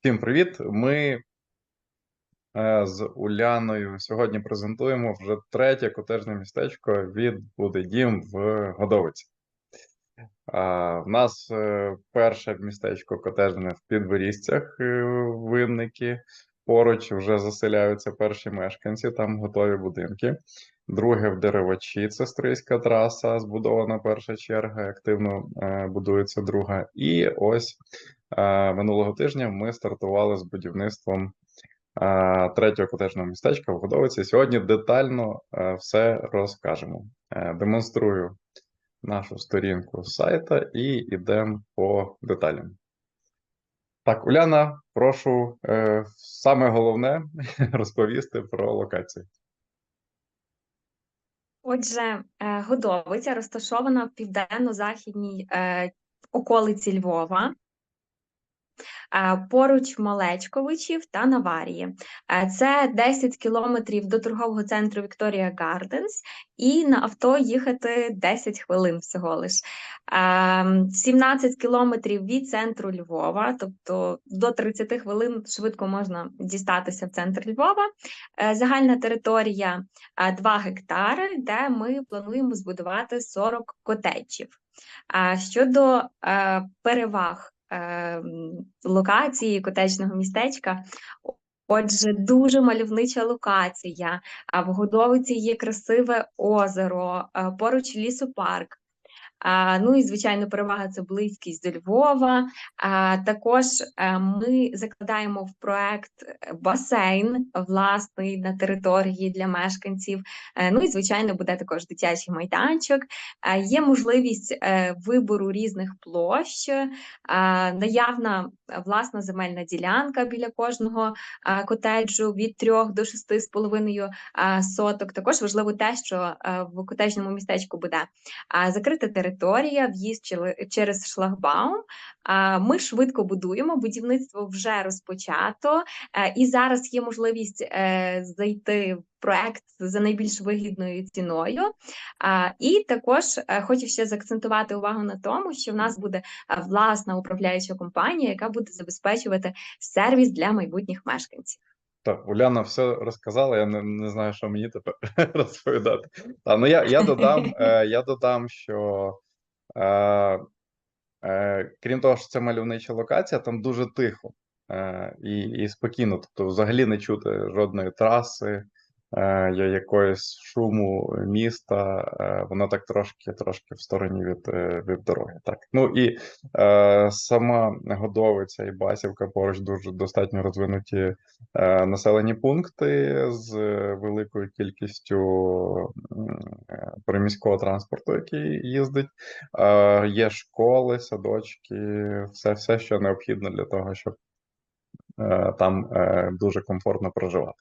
Всім привіт! Ми е, з Уляною сьогодні презентуємо вже третє котежне містечко від Буде Дім в Годовиці. В нас е, перше містечко котежне в Підборізцях, е, винники. Поруч вже заселяються перші мешканці, там готові будинки. Друге в Деревачі, це стрийська траса, збудована перша черга, активно е, будується друга. І ось минулого тижня ми стартували з будівництвом третього котежного містечка в Годовиці. Сьогодні детально е, все розкажемо. Е, демонструю нашу сторінку сайта і йдемо по деталям. Так, Уляна, прошу е, саме головне розповісти про локацію. Отже, Годовиця розташована в південно-західній околиці Львова. Е, Поруч Малечковичів та Наварії. Е, Це 10 кілометрів до торгового центру Вікторія Гарденс, і на авто їхати 10 хвилин всього лиш. Е, 17 кілометрів від центру Львова, тобто до 30 хвилин швидко можна дістатися в центр Львова. Е, Загальна територія е, 2 гектари, де ми плануємо збудувати 40 котеджів. Щодо е, переваг е, локації котечного містечка, отже, дуже мальовнича локація. В Годовиці є красиве озеро, е, поруч лісопарк. А, ну і звичайно, перевага це близькість до Львова. А, також е, ми закладаємо в проект е, басейн власний на території для мешканців. Е, ну і звичайно, буде також дитячий майданчик. Є можливість вибору різних площ, наявна власна земельна ділянка біля кожного котеджу від 3 до 6,5 е, соток. Також важливо те, що в котеджному містечку буде закрита територія, в'їзд через шлагбаум. Ми швидко будуємо, будівництво вже розпочато, е, і зараз є можливість е, зайти в проект за найбільш вигідною ціною. І також е, хочу ще заакцентувати увагу на тому, що в нас буде власна управляюча компанія, яка буде забезпечувати сервіс для майбутніх мешканців. Так, Уляна все розказала, я не, не знаю, що мені тепер розповідати. Та, ну я, я додам, е, я додам, що е, е, крім того, що це мальовнича локація, там дуже тихо е, і, і спокійно. Тобто, взагалі не чути жодної траси, я- якоїсь шуму міста. Е, воно так трошки, трошки в стороні від, е, від дороги. Так, ну і е, сама Годовиця і Басівка поруч дуже достатньо розвинуті е, населені пункти з е, великою кількістю е, приміського транспорту, який їздить. Е, Є школи, садочки, все, все, що необхідно для того, щоб е, там е, дуже комфортно проживати.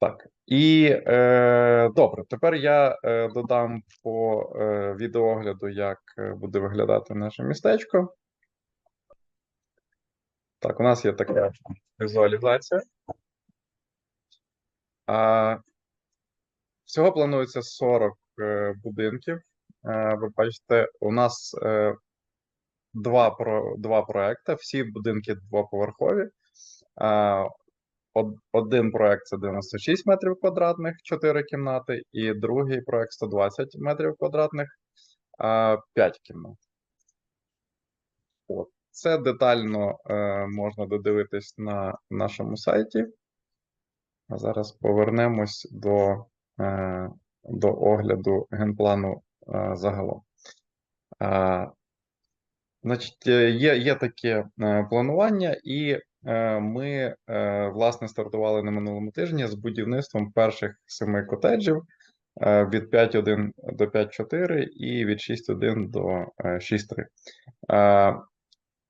Так, і е, добре, тепер я е, додам по е, відеоогляду, як е, буде виглядати наше містечко. Так, у нас є така візуалізація. А, всього планується 40 е, будинків. Е, ви бачите, у нас е, два, про, два проекти, всі будинки двоповерхові. Один проект це 96 метрів квадратних, 4 кімнати, і другий проект 120 метрів квадратних, е, 5 кімнат. От. Це детально е, можна додивитись на нашому сайті. А зараз повернемось до, е, до огляду генплану е, загалом. Е, значить, е, є, є таке е, планування, і е, ми, е, власне, стартували на минулому тижні з будівництвом перших семи котеджів е, від 5.1 до 5.4 і від 6.1 до е, 6.3. Е,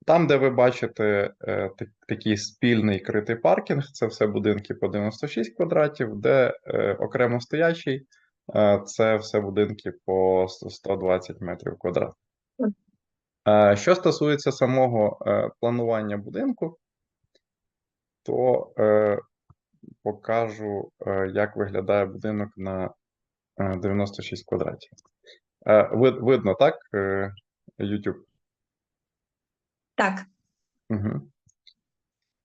там, де ви бачите е, такий спільний критий паркінг, це все будинки по 96 квадратів, де е, окремо стоячий, е, це все будинки по 120 метрів квадратних. Що стосується самого е, планування будинку, то е, покажу, е, як виглядає будинок на е, 96 квадратів. Вид- Видно, так, YouTube? Так, Угу.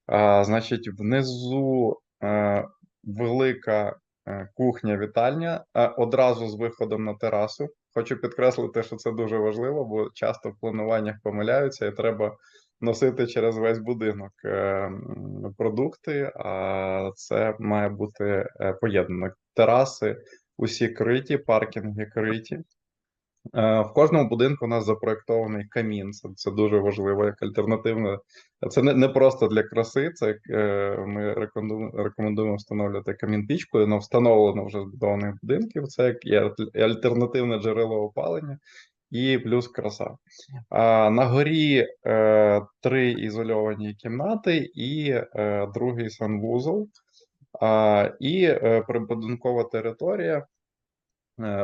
А, значить, внизу велика кухня-вітальня одразу з виходом на терасу. Хочу підкреслити, що це дуже важливо, бо часто в плануваннях помиляються, і треба носити через весь будинок е, продукти. А це має бути е, поєднано. Тераси усі криті, паркінги криті. Е, В кожному будинку у нас запроєктований камін. Це, це дуже важливо як альтернативне. Це не, не просто для краси. Це е, ми рекомендуємо, встановлювати камін пічкою, але встановлено вже збудованих будинків. Це як альтернативне джерело опалення і плюс краса. А на горі е, три ізольовані кімнати і другий санвузол. А, і е, прибудинкова територія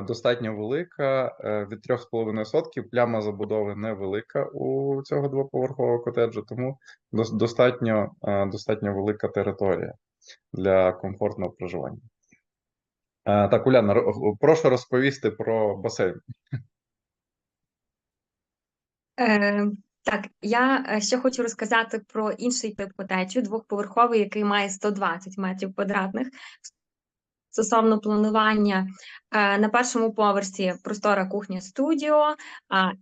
достатньо велика, е, від 3,5 сотків. Пляма забудови невелика у цього двоповерхового котеджу, тому достатньо, е, достатньо велика територія для комфортного проживання. Е, Так, Уляна, прошу розповісти про басейн. Е, так, я е, ще хочу розказати про інший тип котеджу, двохповерховий, який має 120 метрів квадратних. Стосовно планування, е, на першому поверсі простора кухня студіо,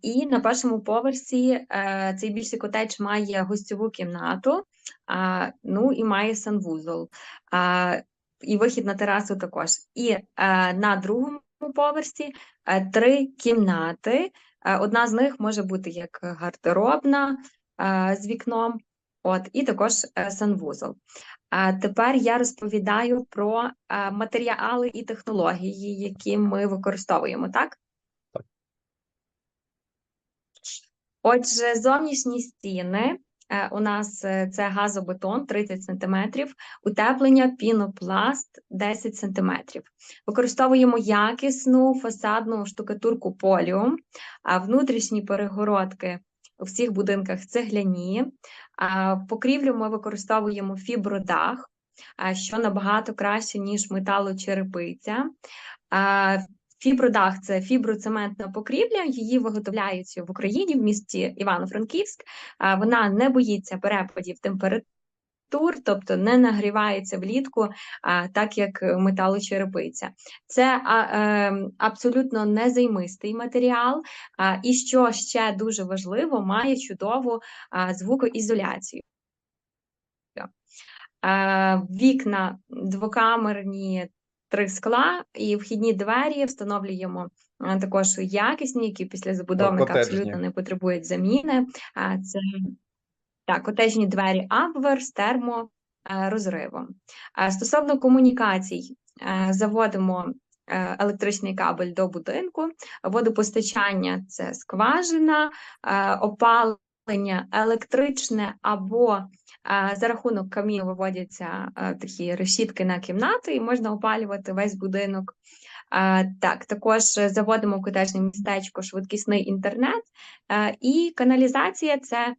і на першому поверсі е, цей більший котедж має гостьову кімнату, ну і має санвузол, і вихід на терасу також. І е, на другому поверсі три кімнати. Одна з них може бути як гардеробна з вікном, от, і також е, санвузол. А тепер я розповідаю про е, матеріали і технології, які ми використовуємо, так? Так. Отже, зовнішні стіни е, у нас це газобетон 30 см, утеплення пінопласт 10 см. Використовуємо якісну фасадну штукатурку поліум, а внутрішні перегородки у всіх будинках цегляні. Покрівлю ми використовуємо фібродах, що набагато краще, ніж металочерепиця. Фібродах це фіброцементна покрівля, її виготовляють в Україні в місті Івано-Франківськ. Вона не боїться перепадів температур, тобто не нагрівається влітку, а, так як металочерепиця. Це а, е, абсолютно незаймистий матеріал, а, і що ще дуже важливо, має чудову а, звукоізоляцію. Е, Вікна двокамерні, три скла і вхідні двері встановлюємо також якісні, які після забудовника абсолютно не потребують заміни. А Це так, котежні двері Абвер з терморозривом. Стосовно комунікацій, е, заводимо е, електричний кабель до будинку, водопостачання це скважина, е, опалення електричне або е, за рахунок каміну виводяться е, такі решітки на кімнати, і можна опалювати весь будинок. Так, також заводимо в котежне містечко швидкісний інтернет, і каналізація це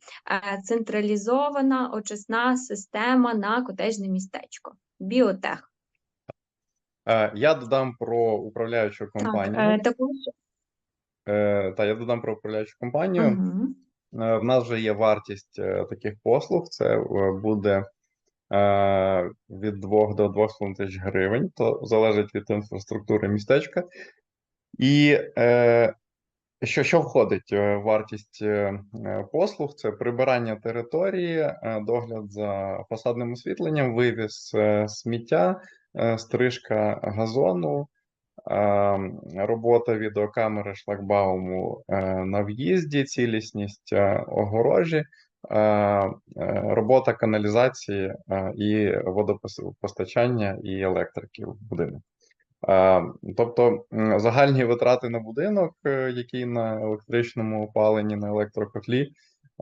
централізована очисна система на котежне містечко. Біотех. Я додам про управляючу компанію. е, також Е, Та я додам про управляючу компанію. Е, В нас вже є вартість таких послуг. Це буде від 2 до 2,5 тисяч гривень, то залежить від інфраструктури містечка. І е, що, що входить в вартість е, е, послуг? Це прибирання території, е, догляд за фасадним освітленням, вивіз е, сміття, е, стрижка газону, е, робота відеокамери шлагбауму е, на в'їзді, цілісність е, огорожі, е, е, робота каналізації е, і водопостачання і електрики в будинок. Е, Тобто загальні витрати на будинок, е, який на електричному опаленні, на електрокотлі,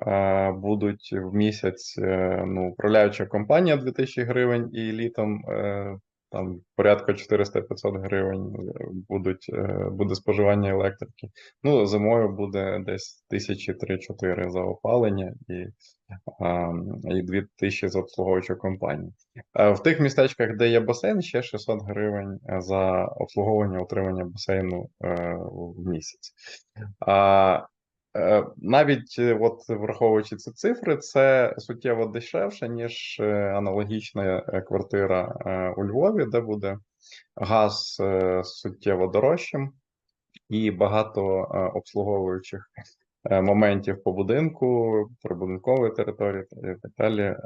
е, будуть в місяць е, ну, управляюча компанія 2000 гривень, і літом е, там порядка 400-500 гривень е, будуть, е, буде споживання електрики. Ну, зимою буде десь тисячі 3-4 за опалення і, і 2000 за обслуговуючу компанію. Е, В тих містечках, де є басейн, ще 600 гривень за обслуговування утримання басейну в місяць. Е, Навіть е, от враховуючи ці цифри, це суттєво дешевше, ніж е, аналогічна квартира у Львові, де буде газ суттєво дорожчим і багато обслуговуючих моментів по будинку, прибудинкової території і так далі.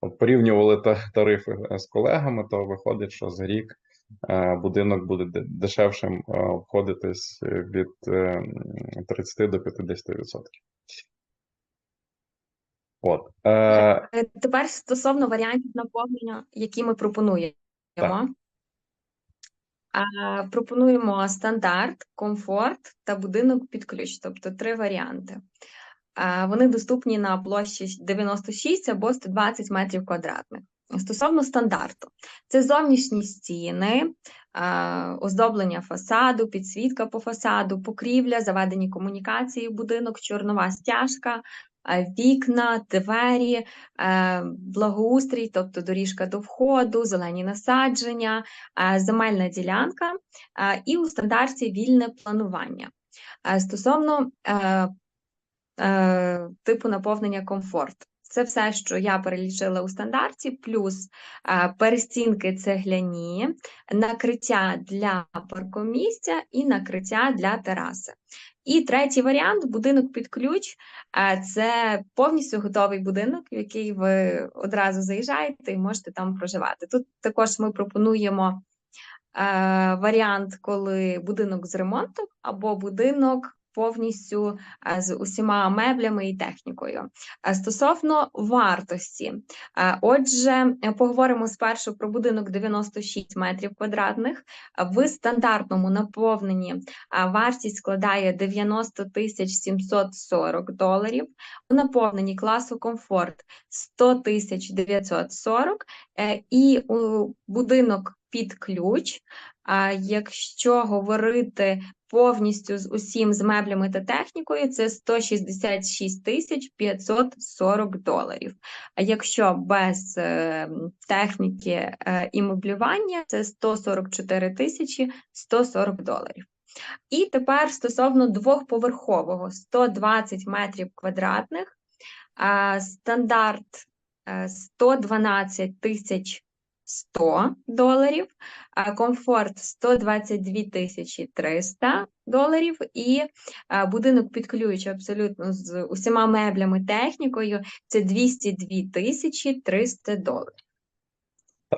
От порівнювали тарифи з колегами, то виходить, що за рік будинок буде дешевшим е, обходитись е, від е, 30 до 50%. От. Е, Е, Тепер стосовно варіантів наповнення, які ми пропонуємо. Так. Пропонуємо стандарт, комфорт та будинок під ключ, тобто три варіанти. Вони доступні на площі 96 або 120 метрів квадратних. Стосовно стандарту, це зовнішні стіни, оздоблення фасаду, підсвітка по фасаду, покрівля, заведені комунікації в будинок, чорнова стяжка, вікна, двері, е, благоустрій, тобто доріжка до входу, зелені насадження, е, земельна ділянка е, і у стандарті вільне планування. Е, Стосовно е, е, типу наповнення комфорт. Це все, що я перелічила у стандарті, плюс е, перестінки цегляні, накриття для паркомісця і накриття для тераси. І третій варіант будинок під ключ. е, Це повністю готовий будинок, в який ви одразу заїжджаєте і можете там проживати. Тут також ми пропонуємо е, варіант, коли будинок з ремонтом або будинок повністю е, з усіма меблями і технікою. Е, Стосовно вартості, е, отже, поговоримо спершу про будинок 96 метрів квадратних. В стандартному наповненні вартість складає 90 тисяч 740 доларів. У наповненні класу комфорт 100 тисяч 940 е, і у будинок під ключ. Якщо говорити повністю з усім з меблями та технікою, це 166 тисяч 540 доларів. А якщо без е, техніки е, і меблювання, це 144 тисячі 140 доларів. І тепер стосовно двохповерхового 120 метрів квадратних, стандарт е, 112 тисяч 100 доларів, комфорт 122 тисячі 300 доларів, і будинок під ключ абсолютно з усіма меблями, технікою це 202 тисячі 300 доларів.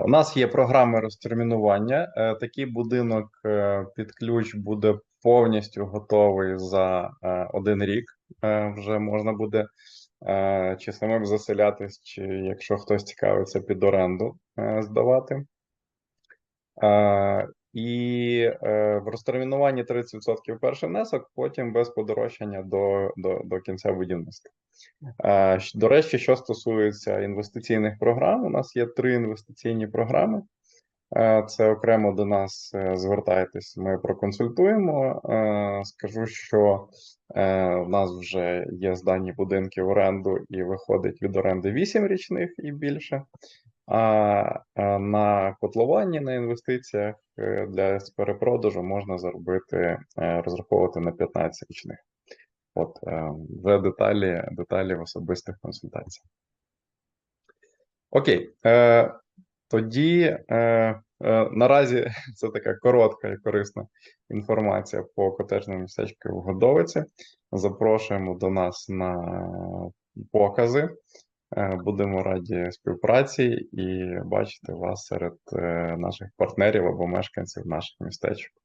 У нас є програми розтермінування. Е, Такий будинок е, під ключ буде повністю готовий за е, один рік. Вже можна буде чи самим заселятись, чи якщо хтось цікавиться під оренду е, здавати. І е, в розтермінуванні 30% перший внесок, потім без подорожчання до, до, до кінця будівництва. До речі, що стосується інвестиційних програм, у нас є три інвестиційні програми. Це окремо до нас е, звертайтесь, ми проконсультуємо. Е, Скажу, що е, в нас вже є здані будинки в оренду і виходить від оренди 8 річних і більше. А на котловані на інвестиціях для перепродажу можна заробити, розраховувати на 15 річних. От вже деталі, деталі в особистих консультаціях. Окей. Тоді е, е, наразі це така коротка і корисна інформація по котежному містечку в Годовиці. Запрошуємо до нас на покази. Е, Будемо раді співпраці і бачити вас серед е, наших партнерів або мешканців наших містечок.